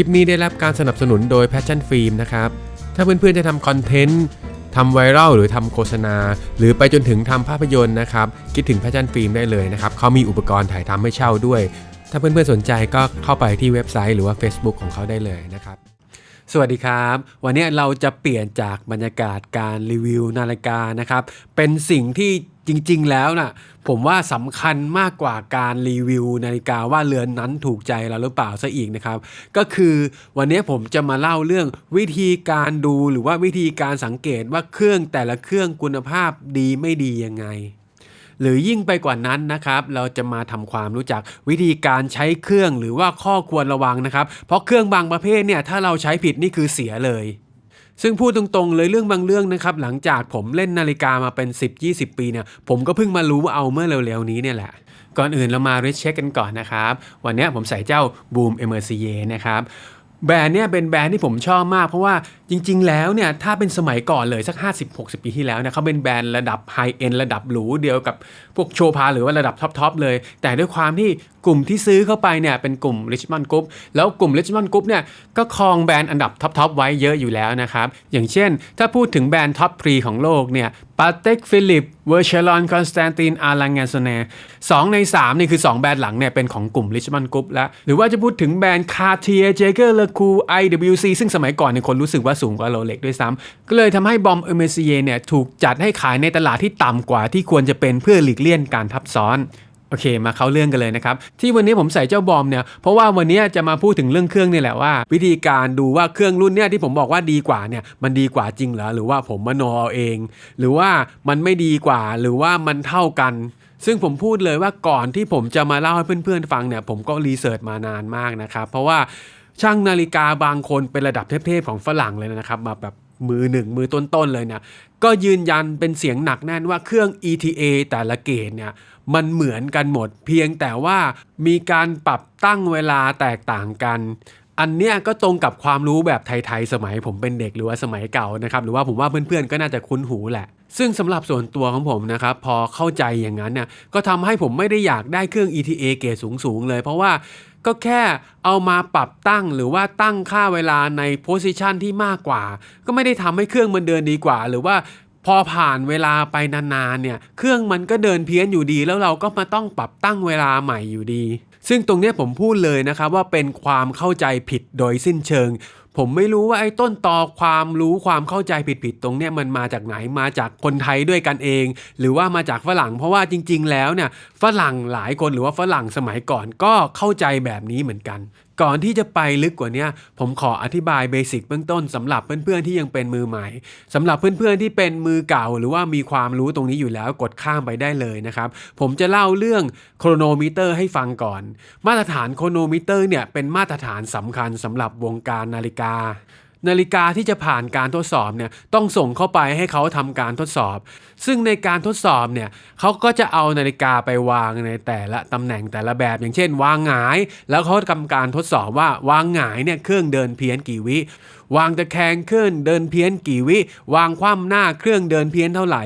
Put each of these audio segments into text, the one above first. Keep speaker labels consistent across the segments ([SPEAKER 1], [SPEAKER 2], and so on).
[SPEAKER 1] ลิปนี้ได้รับการสนับสนุนโดย Passion Film นะครับ ถ้าเพื่อนๆจะทำคอนเทนต์ทำไวรัลหรือทำโฆษณา หรือไปจนถึงทำภาพยนตร์นะครับ คิดถึง Passion Film ได้เลยนะครับเขามีอุปกรณ์ถ่ายทำให้เช่าด้วย ถ้าเพื่อนๆสนใจก็เข้าไปที่เว็บไซต์หรือว่า Facebook ของเขาได้เลยนะครับสวัสดีครับ วันนี้เราจะเปลี่ยนจากบรรยากาศการรีวิวนาฬิกานะครับ เป็นสิ่งที่ จริง ๆ แล้วน่ะผมว่าสำคัญมากกว่าการรีวิวนาฬิกาว่าเรือนนั้นถูกใจเราหรือเปล่าซะอีกนะครับ ก็คือวันนี้ผมจะมาเล่าเรื่องวิธีการดูหรือว่าวิธีการสังเกตว่าเครื่องแต่ละเครื่องคุณภาพดีไม่ดียังไง หรือยิ่งไปกว่านั้นนะครับ เราจะมาทำความรู้จักวิธีการใช้เครื่องหรือว่าข้อควรระวังนะครับ เพราะเครื่องบางประเภทเนี่ยถ้าเราใช้ผิดนี่คือเสียเลย ซึ่งพูดตรงๆเลยเรื่องบางเรื่องนะครับหลังจากผมเล่นนาฬิกามาเป็น 10-20 ปีเนี่ยผมก็เพิ่งมารู้เอาเมื่อเร็วๆนี้เนี่ยแหละ ก่อนอื่นเรามาริเช็คกันก่อนนะครับ วันนี้ผมใส่เจ้า Boom m r c a นะครับแบรนด์เนี่ยเป็นแบรนด์ที่ผมชอบมากเพราะว่า จริง ๆ แล้วเนี่ยถ้าเป็นสมัยก่อนเลยสัก 50-60 ปีที่แล้วเนี่ยเขาเป็นแบรนด์ระดับไฮเอ็นระดับหรูเดียวกับพวกโชพาหรือว่าระดับท็อป ๆ เลย แต่ด้วยความที่กลุ่มที่ซื้อเข้าไปเนี่ยเป็นกลุ่ม Richmond Group แล้วกลุ่ม Richmond Group เนี่ยก็ครองแบรนด์อันดับท็อป ๆ ไว้เยอะอยู่แล้วนะครับ อย่างเช่น ถ้าพูดถึงแบรนด์ท็อปทรีของโลกเนี่ยปาเต็กฟิลิปเวอร์เชลอนคอนสแตนตินอารังแกนโซเน่สองใน3นี่คือ 2 แบรนด์หลังเนี่ยเป็นของกลุ่ม Richmond Group แล้วหรือว่าจะพูดถึงแบรนด์ Cartier Jaeger LeCoultre IWC ซึ่งสมัยก่อนเนี่ยคนรู้สึกว่าสูงกว่าโรเล็กด้วยซ้ำก็เลยทำให้บอมเอเมซีเยเนี่ยถูกจัดให้ขายในตลาดที่ต่ำกว่าที่ควรจะเป็นเพื่อหลีกเลี่ยงการทับซ้อนโอเค มาเข้าเรื่องกันเลยนะครับ ที่วันนี้ผมใส่เจ้าบอมเนี่ย เพราะว่าวันนี้จะมาพูดถึงเรื่องเครื่องนี่แหละว่า วิธีการดูว่าเครื่องรุ่นเนี่ยที่ผมบอกว่าดีกว่าเนี่ยมันดีกว่าจริงเหรอหรือว่าผมมโนเอาเอง หรือว่ามันไม่ดีกว่าหรือว่ามันเท่ากัน ซึ่งผมพูดเลยว่าก่อนที่ผมจะมาเล่าให้เพื่อนๆฟังเนี่ยผมก็รีเสิร์ชมานานมากนะครับเพราะว่า ช่างนาฬิกาบางคนเป็นระดับเทพๆของฝรั่งเลยนะครับมาแบบมือหนึ่งมือต้นๆเลยเนี่ยก็ยืนยันเป็นเสียงหนักแน่นว่าเครื่อง ETA แต่ละเกรดเนี่ยมันเหมือนกันหมด เพียงแต่ว่ามีการปรับตั้งเวลาแตกต่างกัน อันเนี้ยก็ตรงกับความรู้แบบไทยๆสมัยผมเป็นเด็กหรือว่าสมัยเก่านะครับหรือว่าผมว่าเพื่อนๆก็น่าจะคุ้นหูแหละ ซึ่งสำหรับส่วนตัวของผมนะครับพอเข้าใจอย่างนั้นเนี่ยก็ทำให้ผมไม่ได้อยากได้เครื่อง ETA เกรดสูงๆเลย เพราะว่า ก็แค่เอามาปรับตั้งหรือว่าตั้งค่าเวลาในโพสิชันที่มากกว่า ก็ไม่ได้ทำให้เครื่องมันเดินดีกว่า หรือว่าพอผ่านเวลาไปนานๆเนี่ย เครื่องมันก็เดินเพี้ยนอยู่ดี แล้วเราก็มาต้องปรับตั้งเวลาใหม่อยู่ดี ซึ่งตรงนี้ผมพูดเลยนะครับว่าเป็นความเข้าใจผิดโดยสิ้นเชิงผมไม่รู้ว่าไอ้ต้นตอความรู้ความเข้าใจผิดๆตรงเนี้ยมันมาจากไหนมาจากคนไทยด้วยกันเอง หรือว่ามาจากฝรั่ง เพราะว่าจริง ๆ แล้วเนี่ยฝรั่งหลายคนหรือว่าฝรั่งสมัยก่อนก็เข้าใจแบบนี้เหมือนกัน ก่อนที่จะไปลึกกว่านี้ผมขออธิบายเบสิกเบื้องต้นสำหรับเพื่อนๆที่ยังเป็นมือใหม่สำหรับเพื่อนๆที่เป็นมือเก่า หรือว่ามีความรู้ตรงนี้อยู่แล้วกดข้ามไปได้เลยนะครับ ผมจะเล่าเรื่องโครโนมิเตอร์ให้ฟังก่อน มาตรฐานโครโนมิเตอร์เนี่ยเป็นมาตรฐานสำคัญสำหรับวงการนาฬิกานาฬิกาที่จะผ่านการทดสอบเนี่ยต้องส่งเข้าไปให้เขาทำการทดสอบ ซึ่งในการทดสอบเนี่ยเขาก็จะเอานาฬิกาไปวางในแต่ละตำแหน่งแต่ละแบบ อย่างเช่น วางหงาย แล้วเขาทำการทดสอบว่าวางหงายเนี่ยเครื่องเดินเพี้ยนกี่วิ วางตะแคงเครื่องเดินเพี้ยนกี่วิ วางคว่ำหน้าเครื่องเดินเพี้ยนเท่าไหร่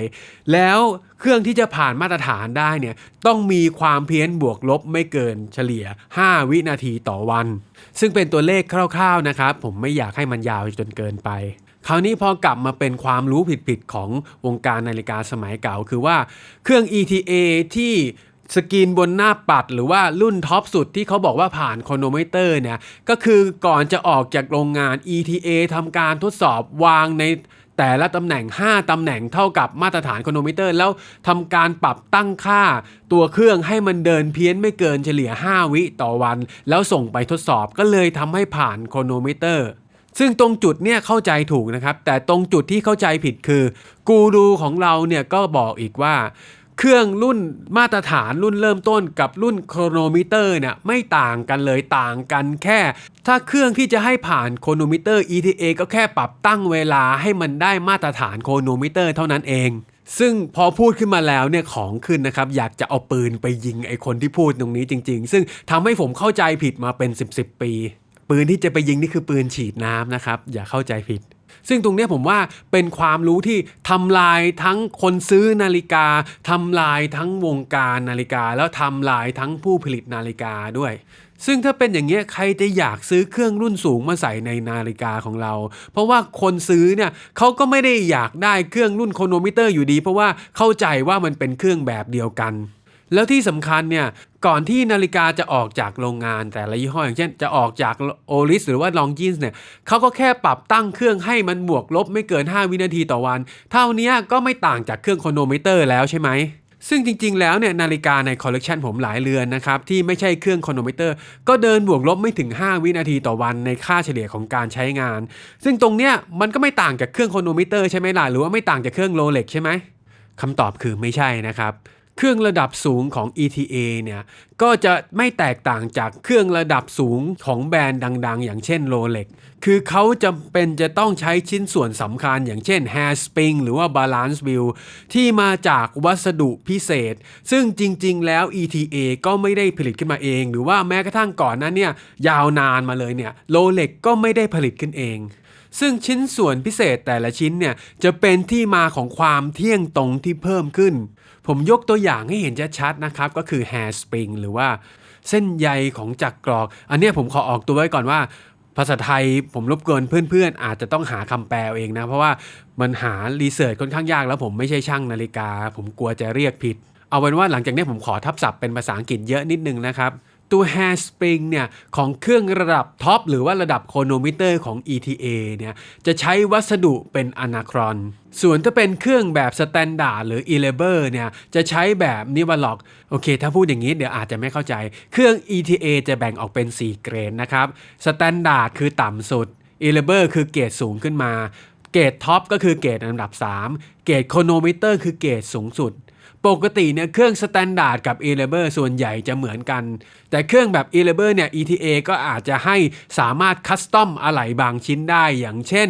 [SPEAKER 1] แล้วเครื่องที่จะผ่านมาตรฐานได้เนี่ยต้องมีความเพี้ยนบวกลบไม่เกินเฉลี่ย 5 วินาทีต่อวัน ซึ่งเป็นตัวเลขคร่าวๆนะครับ ผมไม่อยากให้มันยาวจนเกินไปคราวนี้พอกลับมาเป็นความรู้ผิดๆของวงการนาฬิกาสมัยเก่า คือว่าเครื่อง ETA ที่ สกรีนบนหน้าปัดหรือว่ารุ่นท็อปสุดที่เขาบอกว่าผ่านโครโนมิเตอร์เนี่ยก็คือก่อนจะออกจากโรงงาน ETA ทำการทดสอบวางในแต่ละตำแหน่ง 5 ตำแหน่งเท่ากับมาตรฐานโครโนมิเตอร์ แล้วทำการปรับตั้งค่าตัวเครื่องให้มันเดินเพี้ยนไม่เกินเฉลี่ย 5 วิต่อวัน แล้วส่งไปทดสอบก็เลยทำให้ผ่านโครโนมิเตอร์ ซึ่งตรงจุดเนี่ยเข้าใจถูกนะครับ แต่ตรงจุดที่เข้าใจผิดคือ กูรูของเราเนี่ยก็บอกอีกว่า เครื่องรุ่นมาตรฐานรุ่นเริ่มต้นกับรุ่นโครโนมิเตอร์เนี่ยไม่ต่างกันเลยต่างกันแค่ ถ้าเครื่องที่จะให้ผ่านโครโนมิเตอร์ ETA ก็แค่ปรับตั้งเวลาให้มันได้มาตรฐานโครโนมิเตอร์เท่านั้นเอง ซึ่งพอพูดขึ้นมาแล้วเนี่ยของขึ้นนะครับ อยากจะเอาปืนไปยิงไอ้คนที่พูดตรงนี้จริง ๆ ซึ่งทำให้ผมเข้าใจผิดมาเป็น 10บสปี ปืนที่จะไปยิงนี่คือปืนฉีดน้ำนะครับอย่าเข้าใจผิด
[SPEAKER 2] ซึ่งตรงนี้ผมว่าเป็นความรู้ที่ทำลายทั้งคนซื้อนาฬิกาทำลายทั้งวงการนาฬิกา แล้วทำลายทั้งผู้ผลิตนาฬิกาด้วยซึ่งถ้าเป็นอย่างเงี้ยใครจะอยากซื้อเครื่องรุ่นสูงมาใส่ในนาฬิกาของเรา เพราะว่าคนซื้อเนี่ยเขาก็ไม่ได้อยากได้เครื่องรุ่นโคโนมิเตอร์อยู่ดี เพราะว่าเข้าใจว่ามันเป็นเครื่องแบบเดียวกัน แล้วที่สำคัญเนี่ยก่อนที่นาฬิกาจะออกจากโรงงานแต่ละยี่ห้ออย่างเช่นจะออกจากโอลิสหรือว่าลองจินส์เนี่ยเขาก็แค่ปรับตั้งเครื่องให้มันบวกลบไม่เกิน 5 วินาทีต่อวัน เท่านี้ก็ไม่ต่างจากเครื่องโคโนมิเตอร์แล้วใช่ไหมซึ่งจริง ๆ แล้วเนี่ยนาฬิกาในคอลเลกชันผมหลายเรือนนะครับ ที่ไม่ใช่เครื่องโครโนมิเตอร์ ก็เดินบวกลบไม่ถึง 5 วินาทีต่อวันในค่าเฉลี่ยของการใช้งาน ซึ่งตรงเนี้ยมันก็ไม่ต่างจากเครื่องโครโนมิเตอร์ใช่ไหมล่ะหรือว่าไม่ต่างจากเครื่องโรเล็กใช่ไหมคำตอบคือไม่ใช่นะครับ เครื่องระดับสูงของ ETA เนี่ยก็จะไม่แตกต่างจากเครื่องระดับสูงของแบรนด์ดัง ๆ อย่างเช่น Rolex คือเขาจำเป็นจะต้องใช้ชิ้นส่วนสำคัญอย่างเช่น Hair Spring หรือว่า Balance Wheel ที่มาจากวัสดุพิเศษ ซึ่งจริง ๆ แล้ว ETA ก็ไม่ได้ผลิตขึ้นมาเอง หรือว่าแม้กระทั่งก่อนนั้นเนี่ยยาวนานมาเลยเนี่ย Rolex ก็ไม่ได้ผลิตขึ้นเอง ซึ่งชิ้นส่วนพิเศษแต่ละชิ้นเนี่ยจะเป็นที่มาของความเที่ยงตรงที่เพิ่มขึ้น ผมยกตัวอย่างให้เห็นชัดๆนะครับ ก็คือ hair spring หรือว่าเส้นใยของจักรกรอก อันนี้ผมขอออกตัวไว้ก่อนว่า ภาษาไทยผมรบกวนเพื่อนๆ อาจจะต้องหาคำแปลเอาเองนะ เพราะว่ามันหารีเสิร์ชค่อนข้างยากแล้วผมไม่ใช่ช่างนาฬิกา ผมกลัวจะเรียกผิด เอาเป็นว่าหลังจากนี้ผมขอทับศัพท์เป็นภาษาอังกฤษเยอะนิดนึงนะครับ ตัว hair spring เนี่ยของเครื่องระดับท็อปหรือว่าระดับโคโนมิเตอร์ของ ETA เนี่ยจะใช้วัสดุเป็นอนาครอนส่วนถ้าเป็นเครื่องแบบสแตนดาร์ดหรือ e l e b e r เนี่ยจะใช้แบบนิว a ล็อกโอเค ถ้าพูดอย่างนี้เดี๋ยวอาจจะไม่เข้าใจเครื่อง ETA จะแบ่งออกเป็น 4 เกรดนะครับสแตนดาร์ดคือต่ำสุด e l e b e r คือเกรดสูงขึ้นมา เกรดท็อปก็คือเกรดอันดับ 3 เกรดโคโนมิเตอร์คือเกรดสูงสุด ปกติเนี่ยเครื่องสแตนดาร์ดกับ A-Level ส่วนใหญ่จะเหมือนกัน แต่เครื่องแบบ A-Level เนี่ย ETA ก็อาจจะให้สามารถคัสตอมอะไหล่บางชิ้นได้อย่างเช่น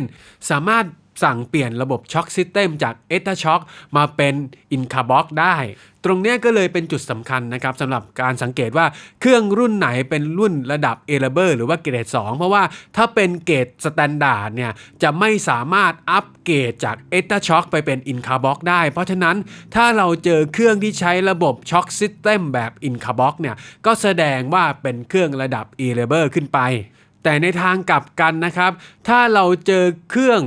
[SPEAKER 2] สามารถ สั่งเปลี่ยนระบบช็อคซิสเต็มจาก e t a Shock มาเป็น i n c a b o x ได้ ตรงนี้ก็เลยเป็นจุดสำคัญนะครับสำหรับการสังเกตว่าเครื่องรุ่นไหนเป็นรุ่นระดับ e l e b e r หรือว่าเกรด 2 เพราะว่าถ้าเป็นเกรดสแตนดาร์ดเนี่ยจะไม่สามารถอัปเกรดจาก e t a Shock ไปเป็น i n c a b o x ได้ เพราะฉะนั้นถ้าเราเจอเครื่องที่ใช้ระบบช็อคซิสเต็มแบบ i n c a b o x เนี่ยก็แสดงว่าเป็นเครื่องระดับ e l e b e r ขึ้นไป แต่ในทางกลับกันนะครับ ถ้าเราเจอเครื่อง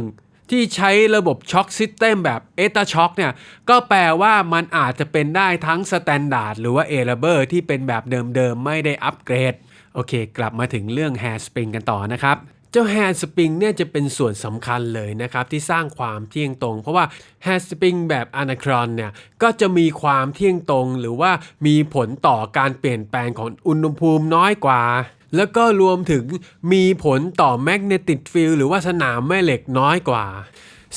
[SPEAKER 2] ที่ใช้ระบบช็อคซิสเต็มแบบเอตาช็อคเนี่ย ก็แปลว่ามันอาจจะเป็นได้ทั้งสแตนดาร์ดหรือว่าเอเลเบอร์ที่เป็นแบบเดิมๆ ไม่ได้อัปเกรด โอเค กลับมาถึงเรื่อง Hair Spring กันต่อนะครับเจ้า Hair Spring เนี่ยจะเป็นส่วนสำคัญเลยนะครับ ที่สร้างความเที่ยงตรง เพราะว่า Hair Spring แบบ Anacron เนี่ยก็จะมีความเที่ยงตรง หรือว่ามีผลต่อการเปลี่ยนแปลงของอุณหภูมิน้อยกว่า แล้วก็รวมถึงมีผลต่อ Magnetic Field หรือว่าสนามแม่เหล็กน้อยกว่า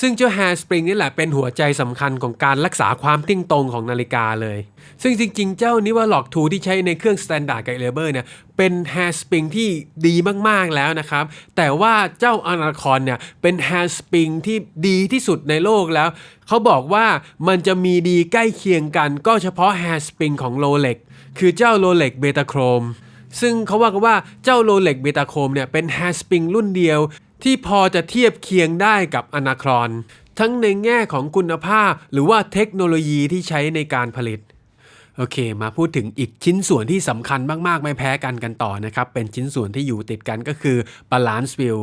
[SPEAKER 2] ซึ่งเจ้า Hair Spring นี่แหละเป็นหัวใจสำคัญของการรักษาความเที่งตรงของนาฬิกาเลย ซึ่งจริงๆ เจ้านิว a ล็อก2ที่ใช้ในเครื่อง Standard กับ e l e b e r เนี่ยเป็น Hair Spring ที่ดีมากๆแล้วนะครับ แต่ว่าเจ้า Anacron เนี่ยเป็น Hair Spring ที่ดีที่สุดในโลกแล้ว เขาบอกว่ามันจะมีดีใกล้เคียงกันก็เฉพาะ Hair Spring ของ Rolex คือเจ้า Rolex Betachrome ซึ่งเขาว่ากันว่าเจ้าโรเล็กเบตาโคมเนี่ยเป็นแฮสปริงรุ่นเดียว ที่พอจะเทียบเคียงได้กับอนาครอน ทั้งในแง่ของคุณภาพหรือว่าเทคโนโลยีที่ใช้ในการผลิต โอเค มาพูดถึงอีกชิ้นส่วนที่สำคัญมาก ๆ ไม่แพ้กันกันต่อนะครับ เป็นชิ้นส่วนที่อยู่ติดกันก็คือ balance wheel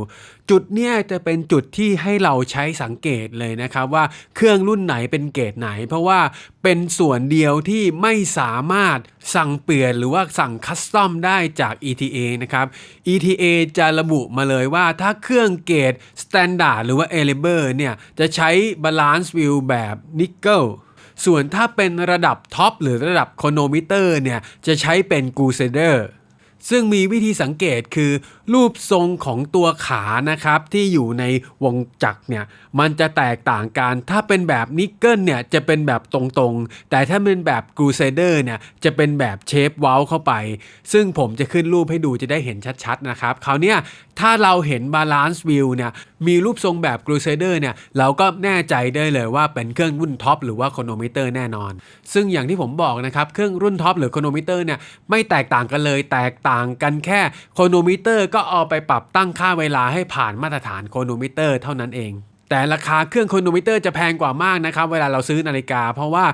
[SPEAKER 2] จุดเนี้ยจะเป็นจุดที่ให้เราใช้สังเกตเลยนะครับว่าเครื่องรุ่นไหนเป็นเกรดไหน เพราะว่าเป็นส่วนเดียวที่ไม่สามารถสั่งเปลี่ยนหรือว่าสั่งคัสตอมได้จาก ETA นะครับ ETA จะระบุมาเลยว่าถ้าเครื่องเกรด Standard หรือว่า e l e b e r เนี่ยจะใช้ balance wheel แบบนิกเกิล ส่วนถ้าเป็นระดับท็อปหรือระดับโคโนมิเตอร์เนี่ยจะใช้เป็นกูเซเดอร์ซึ่งมีวิธีสังเกตคือ รูปทรงของตัวขานะครับที่อยู่ในวงจักรเนี่ยมันจะแตกต่างกัน ถ้าเป็นแบบนิกเกิลเนี่ยจะเป็นแบบตรงๆ แต่ถ้าเป็นแบบกรูเซเดอร์เนี่ยจะเป็นแบบเชฟเว้าเข้าไป ซึ่งผมจะขึ้นรูปให้ดูจะได้เห็นชัดๆนะครับคราวนี้ถ้าเราเห็นบาลานซ์วิวเนี่ยมีรูปทรงแบบกรูเซเดอร์เนี่ยเราก็แน่ใจได้เลยว่าเป็นเครื่องรุ่นท็อปหรือว่าโคโนมิเตอร์แน่นอน ซึ่งอย่างที่ผมบอกนะครับเครื่องรุ่นท็อปหรือโคโนมิเตอร์เนี่ยไม่แตกต่างกันเลยแตกต่างกันแค่โคโนมิเตอร์ก็็เอาไปปรับตั้งค่าเวลาให้ผ่านมาตรฐานโครโนมิเตอร์เท่านั้นเอง แต่ราคาเครื่องโครโนมิเตอร์จะแพงกว่ามากนะครับ เวลาเราซื้อนาฬิกา เพราะว่า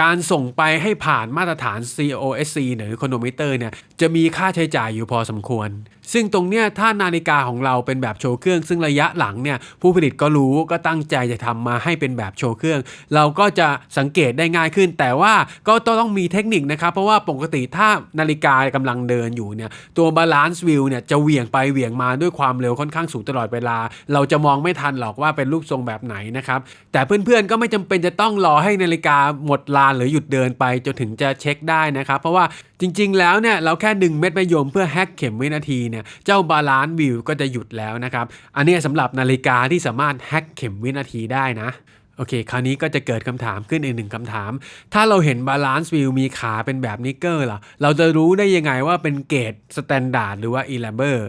[SPEAKER 2] การส่งไปให้ผ่านมาตรฐาน COSC หรือโครโนมิเตอร์เนี่ยจะมีค่าใช้จ่ายอยู่พอสมควร ซึ่งตรงเนี้ยถ้านาฬิกาของเราเป็นแบบโชว์เครื่อง ซึ่งระยะหลังเนี่ยผู้ผลิตก็รู้ก็ตั้งใจจะทำมาให้เป็นแบบโชว์เครื่อง เราก็จะสังเกตได้ง่ายขึ้น แต่ว่าก็ต้องมีเทคนิคนะครับ เพราะว่าปกติถ้านาฬิกากำลังเดินอยู่เนี่ยตัวบาลานซ์วิวเนี่ยจะเหวี่ยงไปเหวี่ยงมาด้วยความเร็วค่อนข้างสูงตลอดเวลา เราจะมองไม่ทันหรอกว่าเป็นรูปทรงแบบไหนนะครับแต่เพื่อนๆก็ไม่จำเป็นจะต้องรอให้นาฬิกาหมดลานหรือหยุดเดินไปจนถึงจะเช็คได้นะครับเพราะว่าจริง ๆ แล้วเนี่ยเราแค่ดึงเม็ดมะยมเพื่อแฮกเข็มวินาทีเนี่ยเจ้าบาลานซ์วิวก็จะหยุดแล้วนะครับอันนี้สำหรับนาฬิกาที่สามารถแฮกเข็มวินาทีได้นะโอเค คราวนี้ก็จะเกิดคำถามขึ้นอีกหนึ่งคำถาม ถ้าเราเห็นบาลานซ์วิวมีขาเป็นแบบนิกเกอร์ล่ะ เราจะรู้ได้ยังไงว่าเป็นเกรดสแตนดาร์ดหรือว่าอีแลเบอร์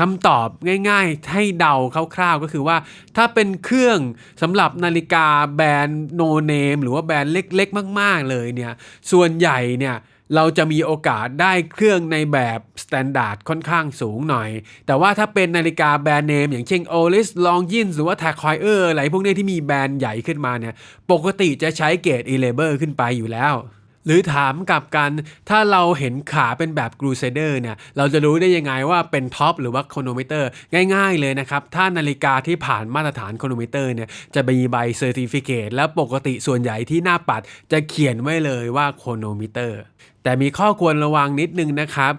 [SPEAKER 2] คำตอบง่ายๆ ให้เดาคร่าวๆ ก็คือว่า ถ้าเป็นเครื่องสำหรับนาฬิกาแบรนด์โนเนมหรือว่าแบรนด์เล็กๆ มาก ๆ เลยเนี่ย ส่วนใหญ่เนี่ย เราจะมีโอกาสได้เครื่องในแบบสแตนดาร์ดค่อนข้างสูงหน่อย แต่ว่าถ้าเป็นนาฬิกาแบรนด์เนม อย่างเช่น Oris Longines หรือว่า Tag Heuer อะไรพวกนี้ที่มีแบรนด์ใหญ่ขึ้นมาเนี่ย ปกติจะใช้เกรด e l a b e r ขึ้นไปอยู่แล้ว หรือถามกลับกัน ถ้าเราเห็นขาเป็นแบบ Crusader เนี่ย เราจะรู้ได้ยังไงว่าเป็นท็อปหรือว่าโคโนมิเตอร์ ง่ายๆเลยนะครับ ถ้านาฬิกาที่ผ่านมาตรฐานโคโนมิเตอร์เนี่ย จะมีใบเซอร์ติฟิเคตแล้วปกติส่วนใหญ่ที่หน้าปัดจะเขียนไว้เลยว่าโคโนมิเตอร์ แต่มีข้อควรระวังนิดนึงนะครับ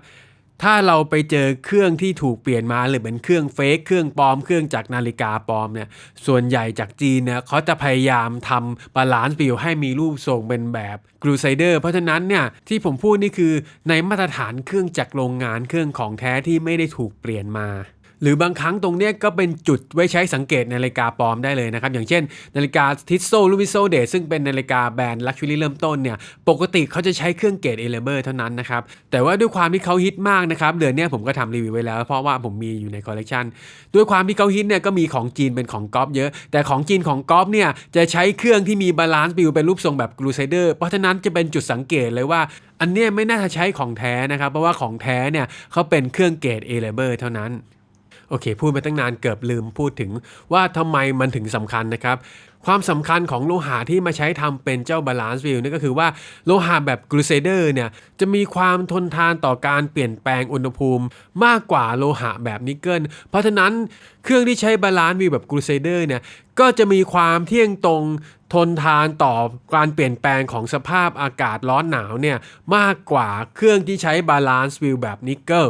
[SPEAKER 2] ถ้าเราไปเจอเครื่องที่ถูกเปลี่ยนมาหรือเป็นเครื่องเฟกเครื่องปลอมเครื่องจากนาฬิกาปลอมเนี่ยส่วนใหญ่จากจีนเนี่ยเขาจะพยายามทำบาลานซ์วิวให้มีรูปทรงเป็นแบบกรูไซเดอร์เพราะฉะนั้นเนี่ยที่ผมพูดนี่คือในมาตรฐานเครื่องจากโรงงานเครื่องของแท้ที่ไม่ได้ถูกเปลี่ยนมา หรือบางครั้งตรงเนี้ยก็เป็นจุดไว้ใช้สังเกตนาฬิกาปลอมได้เลยนะครับ อย่างเช่น นาฬิกาทิสโซลูมิโซเดซึ่งเป็นนาฬิกาแบรนด์ลักชัวรี่เริ่มต้นเนี่ยปกติเขาจะใช้เครื่องเกรดเอเลเบอร์เท่านั้นนะครับ แต่ว่าด้วยความที่เขาฮิตมากนะครับ เดือนนี้ผมก็ทำรีวิวไว้แล้ว เพราะว่าผมมีอยู่ในคอลเลกชันด้วยความที่เขาฮิตเนี่ยก็มีของจีนเป็นของก๊อฟเยอะ แต่ของจีนของก๊อฟเนี่ยจะใช้เครื่องที่มีบาลานซ์บิวเป็นรูปทรงแบบกรูไซเดอร์เพราะฉะนั้นจะเป็นจุดสังเกตเลยว่าอันนี้ไม่น่าจะใช้ของแท้นะครับ เพราะว่าของแท้เนี่ยเขาเป็นเครื่องเกรดเอเลเบอร์เท่านั้น โอเค พูดไปตั้งนานเกือบลืมพูดถึงว่าทำไมมันถึงสำคัญนะครับความสำคัญของโลหะที่มาใช้ทำเป็นเจ้าบาลานซ์วิวนี่นก็คือว่าโลหะแบบกรูเซเดอร์เนี่ยจะมีความทนทานต่อการเปลี่ยนแปลงอุณหภูมิ มากกว่าโลหะแบบนิกเกิล เพราะฉะนั้นเครื่องที่ใช้บาลานซ์วิวแบบกรูเซเดอร์เนี่ยก็จะมีความเที่ยงตรงทนทานต่อการเปลี่ยนแปลงของสภาพอากาศร้อนหนาวเนี่ยมากกว่าเครื่องที่ใช้บาลานซ์วิวแบบนิกเกิล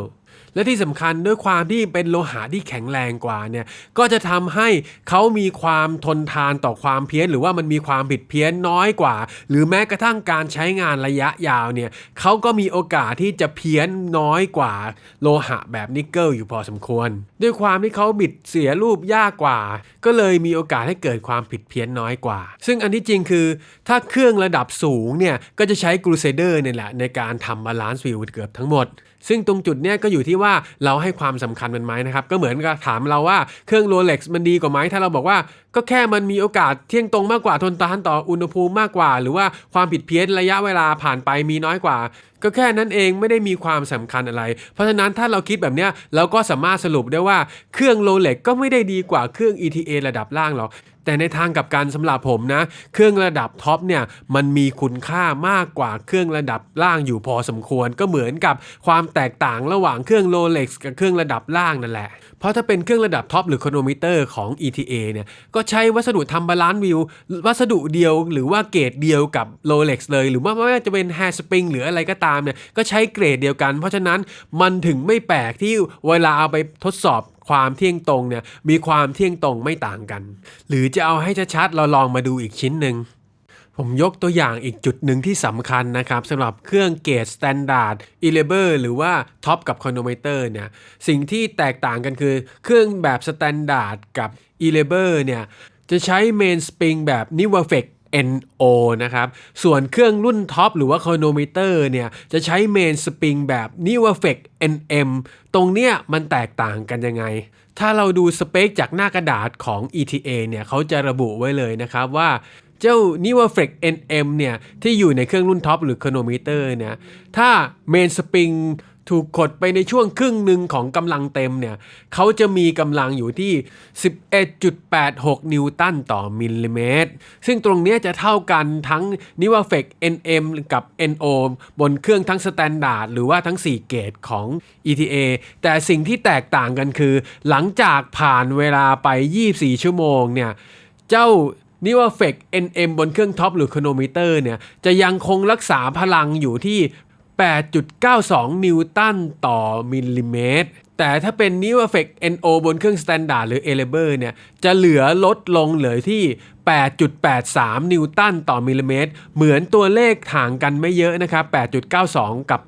[SPEAKER 2] และที่สำคัญด้วยความที่เป็นโลหะที่แข็งแรงกว่าเนี่ยก็จะทำให้เขามีความทนทานต่อความเพี้ยน หรือว่ามันมีความผิดเพี้ยนน้อยกว่า หรือแม้กระทั่งการใช้งานระยะยาวเนี่ยเขาก็มีโอกาสที่จะเพี้ยนน้อยกว่าโลหะแบบนิกเกิลอยู่พอสมควร ด้วยความที่เขาบิดเสียรูปยากกว่า ก็เลยมีโอกาสให้เกิดความผิดเพี้ยนน้อยกว่า ซึ่งอันที่จริงคือ ถ้าเครื่องระดับสูงเนี่ยก็จะใช้กรูเซเดอร์เนี่ยแหละในการทำบาลานซ์วิวเกือบทั้งหมด ซึ่งตรงจุดเนี้ยก็อยู่ที่ว่าเราให้ความสำคัญมันไหมนะครับ ก็เหมือนกับถามเราว่าเครื่องโรเล็กซ์มันดีกว่าไหมถ้าเราบอกว่าก็แค่มันมีโอกาสเที่ยงตรงมากกว่าทนทานต่ออุณหภูมิมากกว่า หรือว่าความผิดเพี้ยนระยะเวลาผ่านไปมีน้อยกว่า ก็แค่นั้นเองไม่ได้มีความสำคัญอะไร เพราะฉะนั้นถ้าเราคิดแบบเนี้ยเราก็สามารถสรุปได้ว่าเครื่องโรเล็กก็ไม่ได้ดีกว่าเครื่อง ETA ระดับล่างหรอก แต่ในทางกับกันสำหรับผมนะ เครื่องระดับท็อปเนี่ยมันมีคุณค่ามากกว่าเครื่องระดับล่างอยู่พอสมควรก็เหมือนกับความแตกต่างระหว่างเครื่องโรเล็กซ์กับเครื่องระดับล่างนั่นแหละ เพราะถ้าเป็นเครื่องระดับท็อปหรือโคโนมิเตอร์ของ ETA เนี่ยก็ใช้วัสดุทำบาลานซ์วิววัสดุเดียวหรือว่าเกรดเดียวกับ Rolex เลย หรือว่าไม่ว่าจะเป็น Hair Spring หรืออะไรก็ตามเนี่ยก็ใช้เกรดเดียวกัน เพราะฉะนั้นมันถึงไม่แปลกที่เวลาเอาไปทดสอบ ความเที่ยงตรงเนี่ยมีความเที่ยงตรงไม่ต่างกัน หรือจะเอาให้ชัดๆเราลองมาดูอีกชิ้นหนึ่งผมยกตัวอย่างอีกจุดหนึ่งที่สำคัญนะครับสำหรับเครื่องเกจสแตนดาร์ดอีเลเบอร์หรือว่าท็อปกับคอนโนมิเตอร์เนี่ยสิ่งที่แตกต่างกันคือ เครื่องแบบสแตนดาร์ดกับอีเลเบอร์เนี่ยจะใช้เมนสปริงแบบนิวเฟก NO นะครับ ส่วนเครื่องรุ่นท็อปหรือว่าคอนโนมิเตอร์เนี่ย จะใช้เมนสปริงแบบนิวเฟก NM ตรงเนี้ยมันแตกต่างกันยังไง ถ้าเราดูสเปคจากหน้ากระดาษของ ETA เนี่ยเขาจะระบุไว้เลยนะครับว่าเจ้า n i v a f l e x NM เนี่ย ที่อยู่ในเครื่องรุ่นท็อปหรือ c h r o n o m e t e r เนี่ย ถ้าเมนสปริง ถูกกดไปในช่วงครึ่งหนึ่งของกำลังเต็มเนี่ยเขาจะมีกำลังอยู่ที่ 11.86 นิวตันต่อมิลลิเมตร ซึ่งตรงเนี้ยจะเท่ากันทั้งนิวเฟก NM กับ NO บนเครื่องทั้งสแตนดาร์ดหรือว่าทั้ง 4 เกรดของ ETA แต่สิ่งที่แตกต่างกันคือ หลังจากผ่านเวลาไป 24 ชั่วโมงเนี่ยเจ้านิวเฟก NM บนเครื่องท็อปหรือ c โนมิเตอร์เนี่ยจะยังคงรักษาพลังอยู่ที่ 8.92 นิวตันต่อมิลลิเมตร แต่ถ้าเป็นนิวเฟก NO บนเครื่องสแตนดาร์ดหรือ e l e b e r เนี่ย จะเหลือลดลงเหลือที่ 8.83 นิวตันต่อมิลลิเมตร เหมือนตัวเลขห่างกันไม่เยอะนะครับ 8.92 กับ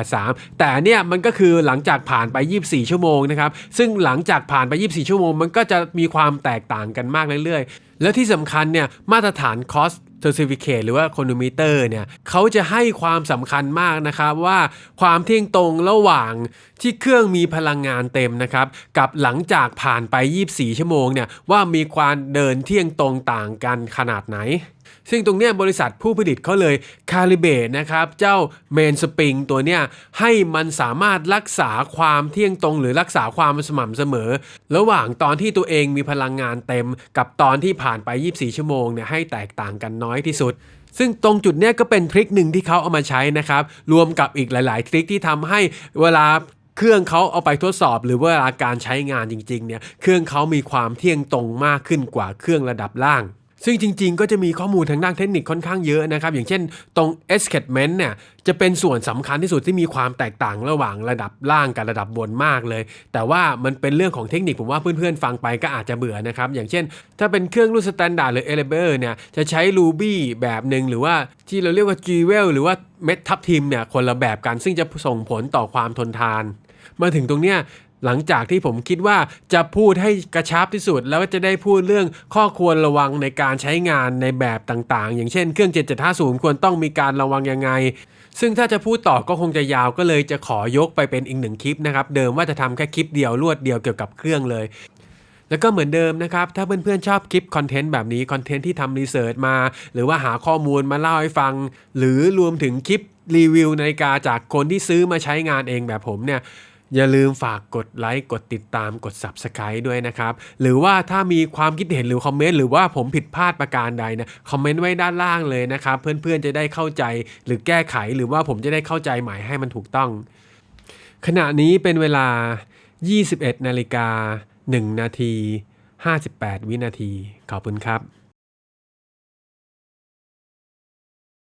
[SPEAKER 2] 8.83 แต่เนี่ยมันก็คือหลังจากผ่านไป 24 ชั่วโมงนะครับ ซึ่งหลังจากผ่านไป 24 ชั่วโมง มันก็จะมีความแตกต่างกันมากเรื่อยๆ แล้วที่สำคัญเนี่ยมาตรฐาน cost เซอร์ติฟิเคตหรือว่าคอนดูมิเตอร์เนี่ยเขาจะให้ความสำคัญมากนะครับว่าความเที่ยงตรงระหว่างที่เครื่องมีพลังงานเต็มนะครับกับหลังจากผ่านไป 24 ชั่วโมงเนี่ยว่ามีความเดินเที่ยงตรงต่างกันขนาดไหน ซึ่งตรงเนี้ยบริษัทผู้ผลิตเขาเลยคาลิเบตนะครับ เจ้าเมนสปริงตัวเนี้ยให้มันสามารถรักษาความเที่ยงตรงหรือรักษาความสม่ำเสมอ ระหว่างตอนที่ตัวเองมีพลังงานเต็ม กับตอนที่ผ่านไป 24 ชั่วโมงเนี่ยให้แตกต่างกันน้อยที่สุดซึ่งตรงจุดเนี้ยก็เป็นทริคหนึ่งที่เขาเอามาใช้นะครับ รวมกับอีกหลาย ๆ ทริคที่ทำให้เวลาเครื่องเขาเอาไปทดสอบ หรือว่าเวลาการใช้งานจริง ๆ เนี่ย เครื่องเขามีความเที่ยงตรงมากขึ้นกว่าเครื่องระดับล่าง ซึ่งจริงๆ ก็จะมีข้อมูลทางด้านเทคนิคค่อนข้างเยอะนะครับ อย่างเช่นตรง escapement เนี่ยจะเป็นส่วนสำคัญที่สุดที่มีความแตกต่างระหว่างระดับล่างกับระดับบนมากเลย แต่ว่ามันเป็นเรื่องของเทคนิคผมว่าเพื่อนๆ ฟังไปก็อาจจะเบื่อนะครับ อย่างเช่น ถ้าเป็นเครื่องรุ่นสแตนดาร์ดหรือ e l e b e r เนี่ยจะใช้ Ruby แบบหนึ่งหรือว่าที่เราเรียกว่า g w e l หรือว่า Met ทับทิมเนี่ยคนละแบบกันซึ่งจะส่งผลต่อความทนทาน มาถึงตรงเนี้ย หลังจากที่ผมคิดว่าจะพูดให้กระชับที่สุด แล้วก็จะได้พูดเรื่องข้อควรระวังในการใช้งานในแบบต่างๆ อย่างเช่นเครื่อง7750ควรต้องมีการระวังยังไง ซึ่งถ้าจะพูดต่อก็คงจะยาวก็เลยจะขอยกไปเป็นอีกหนึ่งคลิปนะครับ เดิมว่าจะทำแค่คลิปเดียวรวดเดียวเกี่ยวกับเครื่องเลยแล้วก็เหมือนเดิมนะครับ ถ้าเพื่อนๆชอบคลิปคอนเทนต์แบบนี้ คอนเทนต์ที่ทำรีเสิร์ชมา หรือว่าหาข้อมูลมาเล่าให้ฟัง หรือรวมถึงคลิปรีวิวนาฬิกาจากคนที่ซื้อมาใช้งานเองแบบผมเนี่ย อย่าลืมฝากกดไลค์กดติดตามกด Subscribe ด้วยนะครับ หรือว่าถ้ามีความคิดเห็นหรือคอมเมนต์หรือว่าผมผิดพลาดประการใดนะคอมเมนต์ไว้ด้านล่างเลยนะครับ เพื่อนๆจะได้เข้าใจหรือแก้ไขหรือว่าผมจะได้เข้าใจใหม่ให้มันถูกต้อง ขณะนี้เป็นเวลา 21นาฬิกา1นาที 58 วินาที ขอบคุณครับ